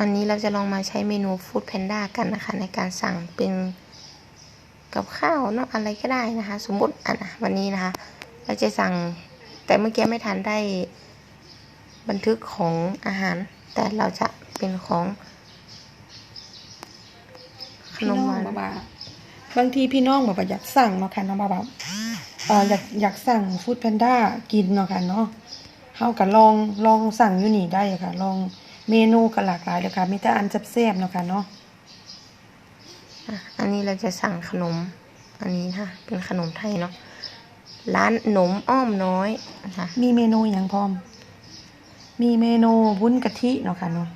วันนี้เราจะลองมาใช้เมนูฟู้ดแพนด้ากันนะคะ ในการสั่งเป็นกับข้าวเนอะอะไรก็ได้นะคะ สมมติอะนะวันนี้นะคะ เราจะสั่งแต่เมื่อกี้ไม่ทันได้บันทึกของอาหาร แต่เราจะเป็นของขพี่นน้มองหวานบาบางทีพี่น้องบอกว่าอยากสั่งเนาะค่ะนาะแบบาอออยากอยากสั่งฟู้ดแพนด้ากินเนาะค่ะเนาะเฮาก็ลองลองสั่งอยู่นี่ได้ค่ะ ลอง เมนูก็หลากหลายเลยค่ะ มีแต่อันแซ่บๆเนาะค่ะเนาะอะอันนี้เราจะสั่งขนม อันนี้ค่ะ เป็นขนมไทยเนาะ ร้านหนมอ้อมน้อยนะคะมีเมนูอย่างพร้อม มีเมนูวุ้นกะทิเนาะค่ะเนาะ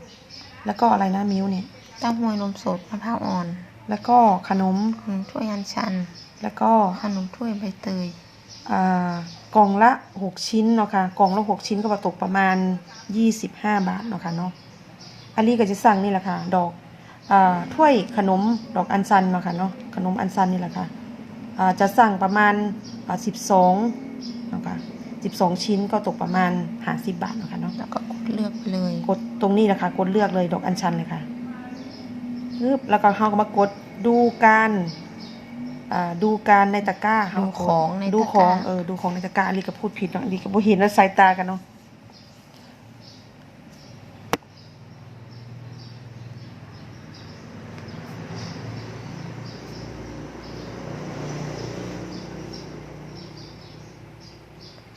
แล้วก็อะไรนะมิ้วเนี่ยเต้าหวยนมสดมะพร้าวอ่อน แล้วก็ขนมขนมถ้วยอันชัน แล้วก็ขนมถ้วยใบเตย อ่า กล่องละหกชิ้นเนาะค่ะกล่องละหกชิ้นก็ตกประมาณยี่สิบห้าบาทเนาะค่ะเนาะอันนี้ก็จะสั่งนี่แหละค่ะ ดอกอ่าถ้วยขนมดอกอัญชันเนาะค่ะเนาะขนมอัญชันนี่แหละค่ะอ่าจะสั่งประมาณอ่าสิบสองเนาะค่ะสิบสองชิ้นก็ตกประมาณห้าสิบบาทเนาะค่ะเนาะแล้วก็กดเลือกไปเลย กดตรงนี้แหละค่ะกดเลือกเลยดอกอัญชันเลยค่ะปึ๊บแล้วก็เขาก็มากดดูการอ่า ดูการในตะกร้าเาดูก็กของในดูตะขกอร้างเออดูของในตะกร้าอันนี้ก็พูดผิดเนาะอันนี้ก็บ่เห็นแล้วสายตากันเนาะ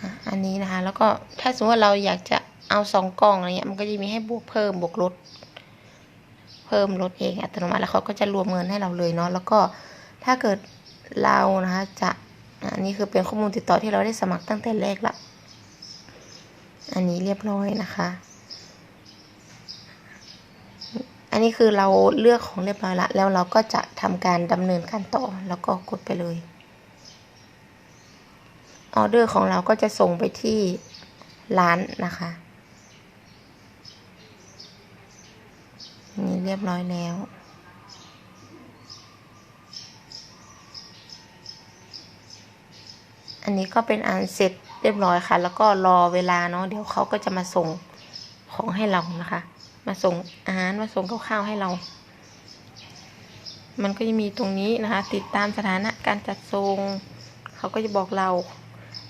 อะอันนี้นะคะ แล้วก็ถ้าสมมติว่าเราอยากจะเอาสองกล่องอะไรเงี้ยมันก็จะมีให้บวกเพิ่มบวกลด เพิ่มลดเองอัตโนมัติแล้วเขาก็จะรวมเงินให้เราเลยเนาะแล้วก็ถ้าเกิด เรานะคะจะอะอันนี้คือเป็นข้อมูลติดต่อที่เราได้สมัครตั้งแต่แรกละ อันนี้เรียบร้อยนะคะ อันนี้คือเราเลือกของเรียบร้อยละ แล้วเราก็จะทำการดำเนินการต่อแล้วก็กดไปเลย ออเดอร์ของเราก็จะส่งไปที่ร้านนะคะนี่เรียบร้อยแล้ว อันนี้ก็เป็นอันเสร็จเรียบร้อยค่ะ แล้วก็รอเวลาเนาะเดี๋ยวเขาก็จะมาส่งของให้เรานะคะ มาส่งอาหารมาส่งข้าวให้เรา มันก็จะมีตรงนี้นะคะ ติดตามสถานะการจัดส่งเขาก็จะบอกเรา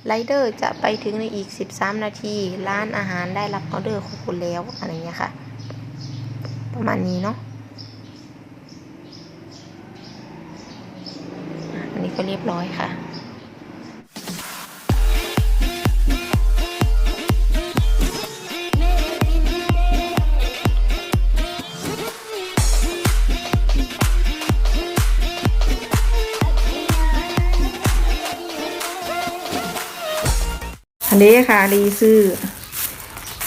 ไรเดอร์จะไปถึงในอีก 13 นาที ร้านอาหารได้รับออเดอร์ของคุณแล้วอะไรเงี้ยค่ะ ประมาณนี้เนาะอันนี้ก็เรียบร้อยค่ะ อันนี้ค่ะรีซื้อ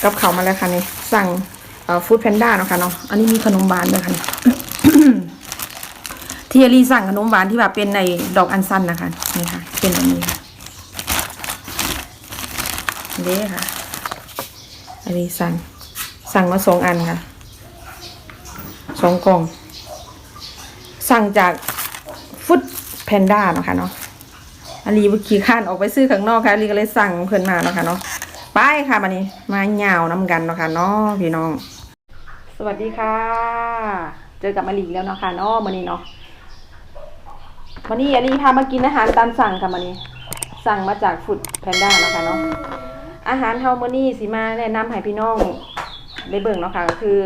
กับเขามาแล้วค่ะนี่สั่งฟู้ดแพนด้าเนาะค่ะเนาะอันนี้มีขนมหวานด้วยค่ะที่รีสั่งขนมหวานที่แบบเป็นในดอกอัญชันนะคะนี่ค่ะ เป็นอันนี้ค่ะอันนี้ค่ะอันนี้สั่งสั่งมาสองอันค่ะสองกล่อง สั่งจากฟุตแพนด้าเนาะค่ะเนาะ อาลีบุขี่ข้านออกไปซื้อข้างนอกค่ะอาลีก็เลยสั่งเพิ่อนมาเนาะค่ะเนาะไปค่ะมานี่มาเหงาน้ำกันเนาะค่ะเนาะพี่น้อง สวัสดีค่ะ เจอกับมาลีแล้วเนาะค่ะเนาะมื้อนี้เนาะวันนี้อาลีพามากินอาหารตามสั่งค่ะมื้อนี้สั่งมาจากฟุดแพนด้าเนาะค่ะเนาะอาหารเฮามื้อนี้สิมาแนะนำให้พี่น้องได้เบิ่งเนาะค่ะก็คือ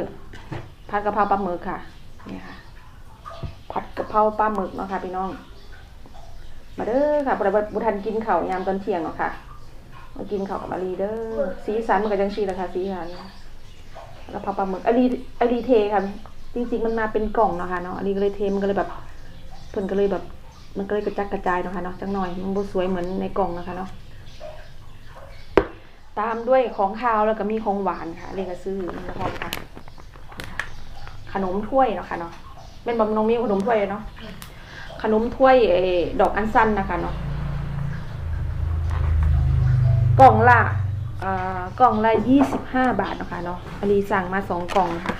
ผัดกะเพราปลาหมึกค่ะนี่ค่ะผัดกะเพราปลาหมึกเนาะค่ะพี่น้อง มาเด้อค่ะบุตรบุทันกินเข้ายามตอนเที่ยงเนาะค่ะ มากินเข้ากับอาลีเด้อ สีสันมันก็จังสีแหละค่ะ สีสันแล้วพอปลาหมึกอาลีอาลีเทค่ะ จริงๆมันมาเป็นกล่องเนาะค่ะเนาะอาลีก็เลยเทมันก็เลยแบบเพิ่นก็เลยแบบ มันก็เลยกระจัดกระจายเนาะค่ะเนาะจังหน่อย มันบ่สวยเหมือนในกล่องนะคะเนาะ ตามด้วยของคาวแล้วก็มีของหวานค่ะอาลีก็ซื้อมาพร้อมค่ะ ขนมถ้วยเนาะค่ะเนาะเป็นบำนงมีขนมถ้วยเนาะ ขนมถ้วยอดอกอันสั้นนะคะเนาะกล่องละกล่องละยี่สิบห้าบาทนะคะเนาะอลีสั่งมาสองกล่องค่ะ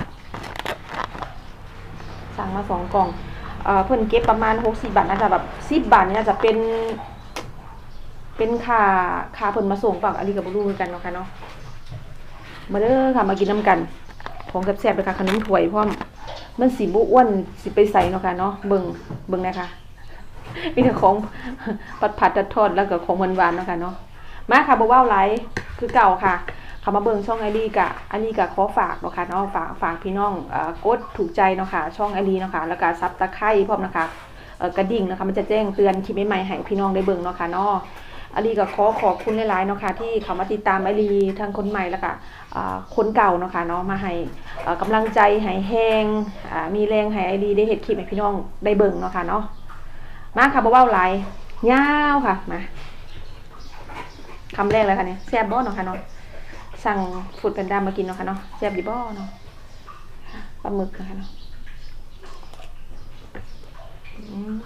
สั่งมาสองกล่องเพิ่นเก็บประมาณหกสิบบาทน่าจะแบบสิบบาทนี่น่าจะเป็น เป็นค่าค่าเพิ่นมาส่งเปล่าอลีกับบรูกันเนาะค่ะเนาะมาเด้อค่ะมากินน้ำกัน ของแซ่บๆเลยค่ะขนมถ้วยพร้อม มันสิบ่อ้วนสิไปใส่เนาะค่ะเนาะเบิ่งเบิ่งนะคะมีแต่ของผัดผัดทอดแล้วก็ของหวานๆเนาะค่ะเนาะมาค่ะบ่เว้าหลายคือเก่าค่ะเขามาเบิ่งช่องไอรีกะอันนี้ก็ขอฝากเนาะค่ะเนาะฝากฝากพี่น้องอกดถูกใจเนาะค่ะ ช่องไอรีเนาะค่ะแล้วก็ซับตะไคร้พร้อมนะคะกระดิ่งนะคะ มันจะแจ้งเตือนคลิปใหม่ๆให้พี่น้องได้เบิ่งเนาะค่ะเนาะ อารีก็ขอขอบคุณหลายๆเนาะค่ะที่เขามาติดตามไอรีทั้งคนใหม่แล้วก็คนเก่าเนาะค่ะเนาะมาให้กำลังใจให้แฮงมีแรงให้ไอรีได้เฮ็ดคลิปให้พี่น้องได้เบิ่งเนาะค่ะเนาะมาค่ะบ่เว้าหลายยาวค่ะมาคำแรกเลยค่ะเนี่ยแซ่บบ่เนาะค่ะเนาะสั่งฟูดแพนด้ามากินเนาะค่ะเนาะแซ่บดีบ่เนาะปลาหมึกนะคะเนาะอืม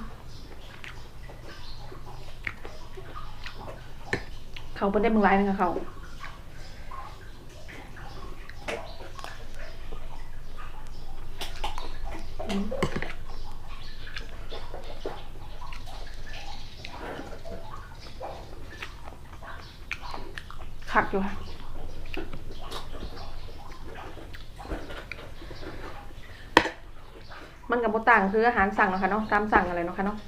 เขาเป็นได้มึงไรนึงค่ะเขาขัดอยู่ค่ะมันกับโบต่างคืออาหารสั่งนะคะเนาะตามสั่งอะไรเนาะคะเนาะ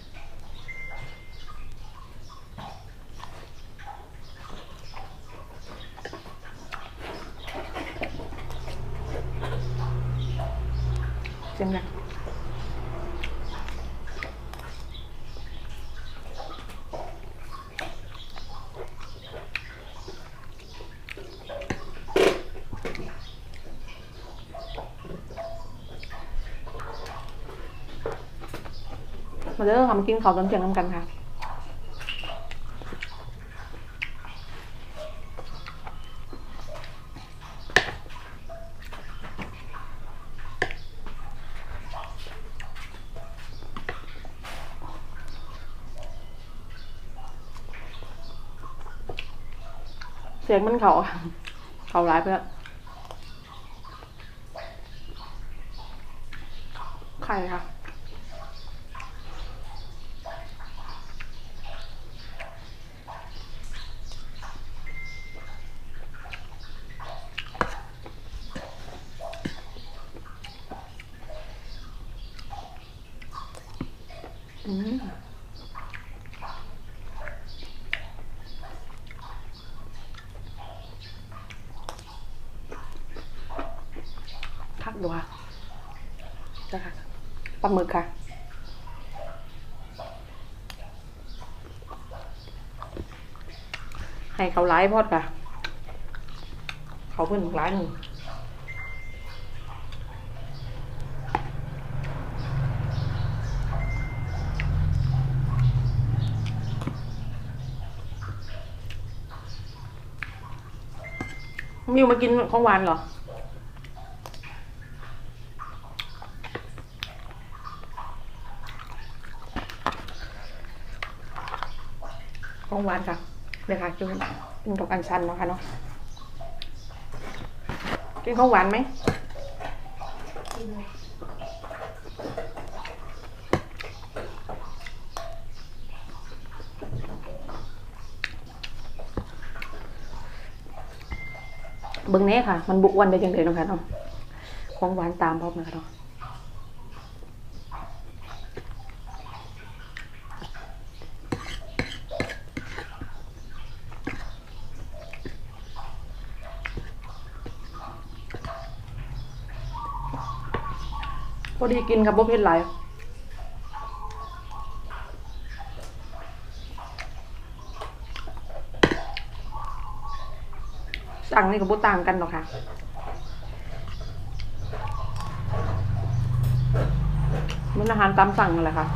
มาเด้อค่ะมากินข้าวตอนเที่ยงน้ำกันค่ะเสียงมันเขาเขาร้ายไปแล้วไข่ค่ะ อืมทัก ดูค่ะจ้ะค่ะปลาหมึกค่ะให้เขาไล่พอดค่ะ เขาเพิ่นร้ายหนึ่งมิวมากินของหวานเหรอ ของหวานค่ะเดี๋ยค่ะกินกินกับอันชันนะคะเนาะกินของหวานไหมเบิ่งแน่ค่ะ มันบุกวันได้จังเลยนะคะเนาะของหวานตามพร้อมนะคะเนาะ อดีกินกับบ่เผ็ดหลายสั่งนี่กับบ่ต่างกันหรอกค่ะมันอาหารตามสั่งนั่นแหละค่ะ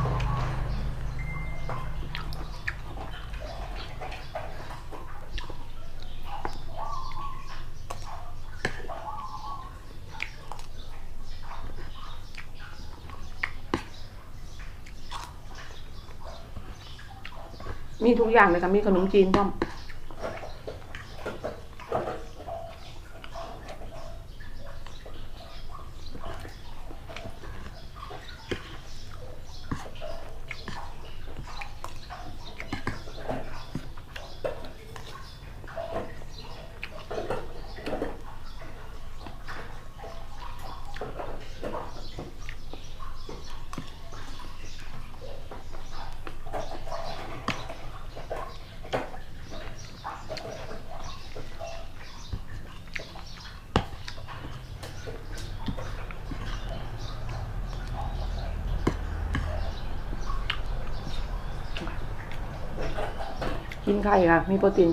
ทุกอย่างเลยค่ะมีขนมจีนพร้อม กินไข่ค่ะ มีโปรตีน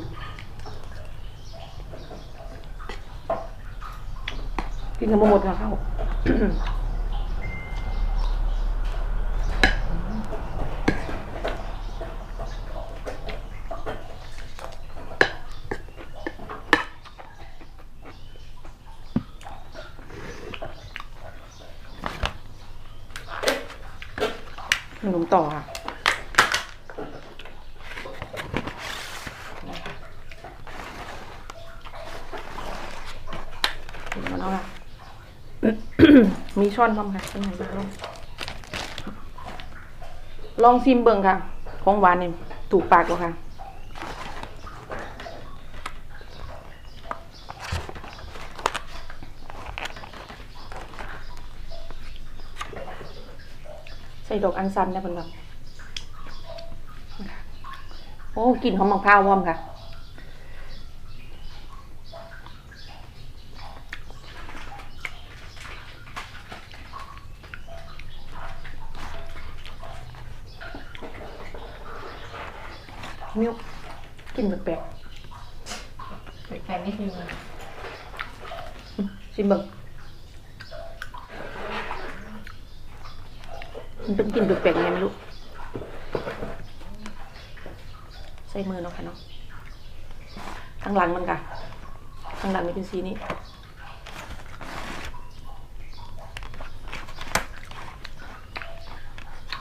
กินกันมาหมดค่ะข้าวขนมต่อค่ะ เห็นมาแล้วค่ะ มีช้อนพร้อมค่ะเป็นไงบ้างลองลองซิมเบิ่งค่ะ ของหวานนี่ถูกปากกว่าค่ะใส่ดอกอัญชันได้เพิ่นว่าโอ้กลิ่นหอมมะพร้าวหอมค่ะ มิ้วกลิ่นแปลกแปลกนิดนึงๆชิมเบิ่งมันเป็นกลิ่นแปลกๆไงไม่รู้ใส่มือเนาะค่ะเนาะข้างหลังมันค่ะข้างหลังนี่เป็นสีนี้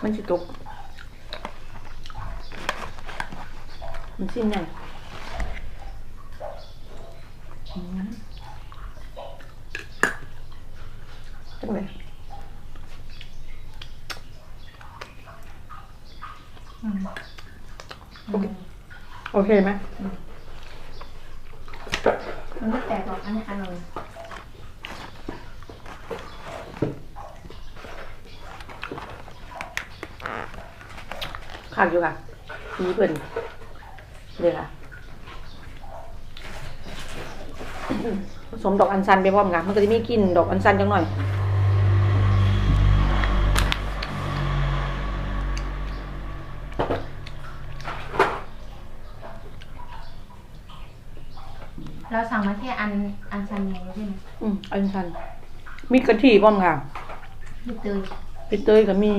มันจะตก มันสิ้นยังอืมจังเลยโอเคโอเคไหมมันไม่แตกหรอกอันนี้อันนึงขาดอยู่ค่ะมีเพิ่น เลยค่ะผสมดอกอัญชันไปพร้อมกันมันก็จะมีกลิ่นดอกอัญชันจังหน่อยเราสั่งมาแค่อันอันชันเดียวใช่ไหมอืมอัญชัน มีกะทิพร้อมค่ะพี่เตยไปเตยก็มี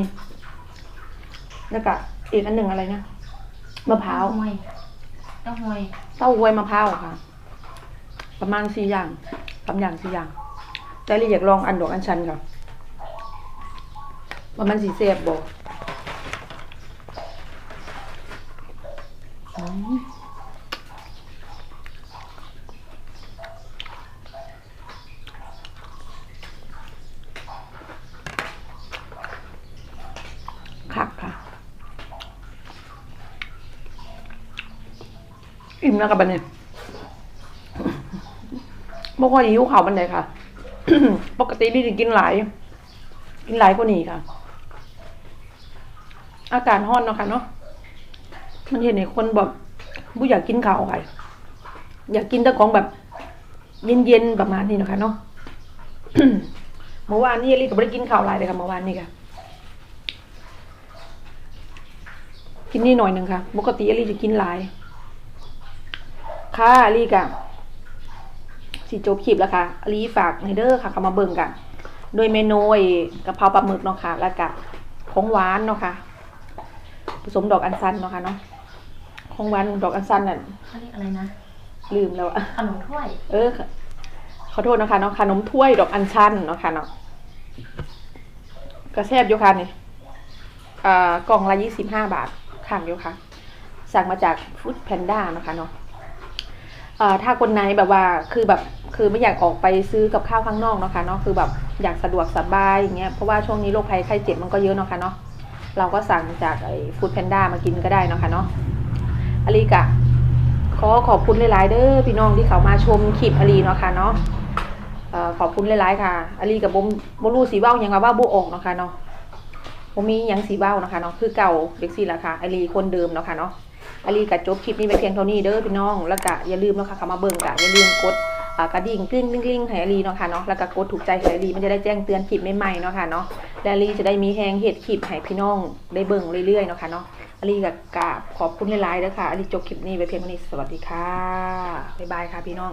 แล้วก็อีกอันหนึ่งอะไรนะมะพร้าวห้วยเต้าหวยเต้าหวยมะพร้าวค่ะ ประมาณสี่อย่างสามอย่างสี่อย่าง แต่เราอยากลองอันดอกอันชันก่อนว่ามันสีเสียบบอกคักค่ะ อิ่มแล้วกับบันเนี่ยบ่ค่อยหิวข้าวบันไดค่ะ ปกตินี่จะกินหลาย กินหลายกว่านี้ค่ะ อากาศร้อนเนาะค่ะเนาะ มันเห็นในคนแบบบ่อยากกินข้าวค่ะ อยากกินแต่ของแบบ เย็นๆประมาณนี้เนาะคะเนาะเมื่อวานนี้ลิก็ไม่ได้กินข้าวหลายเลยค่ะเมื่อวานนี้ค่ะกินนี่หน่อยหนึ่งค่ะปกติอลิจะกินหลาย ค่ะอลิกะสิจบคลิปแล้วค่ะอลีฝากในเด้อค่ะเข้ามาเบิ่งกันโดยเมนูไอ้กะเพราปลาหมึกเนาะค่ะ แล้วก็ของหวานเนาะค่ะ ผสมดอกอัญชันเนาะค่ะเนาะของหวานดอกอัญชันน่ะเขาเรียกอะไรนะ ลืมแล้วอะขนมถ้วย เออขอโทษนะคะเนาะขนมถ้วยดอกอัญชันเนาะค่ะเนาะกระแซบอยู่ค่ะนี่อ่ากล่องละยี่สิบห้าบาทข้างอยู่ค่ะ สั่งมาจากฟู้ดแพนด้านะคะเนาะเอ่อ ถ้าคนไหนแบบว่าคือแบบคือไม่อยากออกไปซื้อกับข้าวข้างนอกเนาะค่ะเนาะคือแบบอยากสะดวกสบายอย่างเงี้ยเพราะว่าช่วงนี้โรคภัยไข้เจ็บมันก็เยอะเนาะค่ะเนาะเราก็สั่งจากไอ้ฟู้ดแพนด้ามากินก็ได้เนาะค่ะเนาะอลิกะขอขอบคุณหลายๆเด้อพี่น้องที่เขามาชมคลิปอลีเนาะค่ะเนาะเอ่อขอบคุณหลายๆค่ะอลีกับบ่บ่รู้สีเว้าหยังว่าเว้าบ่ออกเนาะค่ะเนาะบ่มียังสีเว้านะคะเนาะคือเก่าเด็กสิล่ะค่ะอลีคนเดิมเนาะค่ะเนาะ อลีกับจบคลิปนี้ไปเพียงเท่านี้เด้อพี่น้อง แล้วก็อย่าลืมนะคะเข้ามาเบิ่งก็อย่าลืมกดกระดิ่งกริ้งกริ้งกลิ้งให้อลีเนาะค่ะเนาะแล้วก็กดถูกใจให้อลีมันจะได้แจ้งเตือนคลิปใหม่ๆเนาะค่ะเนาะและอลีจะได้มีแฮงเห็ดคลิปให้พี่น้องได้เบิ่งเรื่อยๆเนาะค่ะเนาะอลีกับกาบขอบคุณหลายๆเด้อค่ะอลีจบคลิปนี้ไปเพียงเท่านี้สวัสดีค่ะบ๊ายบายค่ะพี่น้อง